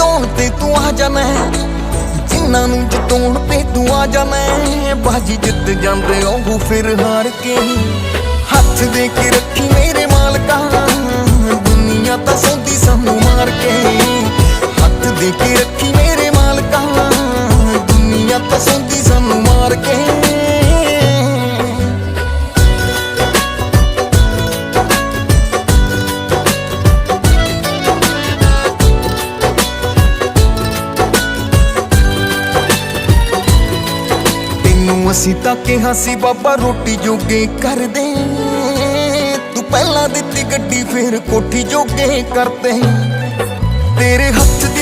ਜਿਤਾਉਣ ਤੇ ਤੂੰ ਆ ਜਾ ਮੈਂ। ਜਿਨ੍ਹਾਂ ਨੂੰ ਜਿਤਾਉਣ ਤੇ ਤੂੰ ਆ ਜਾ ਮੈਂ। ਬਾਜੀ ਜਿੱਤ ਜਾਂਦੇ ਉਹ ਫਿਰ ਹਾਰ ਕੇ ਹੱਥ ਦੇ ਕੇ ਰੱਖੀ ਮੇਰੇ ਮਾਲਕਾ। ਦੁਨੀਆ ਤਾਂ ਸੌਂਦੀ ਸਾਨੂੰ ਮਾਰ ਕੇ ਹੱਥ ਦੇ ਕੇ ਰੱਖੀ ਮੇਰੇ ਮਾਲਕਾ। ਦੁਨੀਆ ਤਾਂ ਅਸੀਂ ਤਾਂ ਕਿਹਾ ਸੀ, ਬਾਬਾ ਰੋਟੀ ਜੋਗੇ ਕਰ ਦੇ ਤੂੰ ਪਹਿਲਾਂ ਦਿੱਤੀ ਗੱਡੀ, ਫੇਰ ਕੋਠੀ ਜੋਗੇ ਕਰਦੇ ਤੇਰੇ ਹੱਥ ਦੀ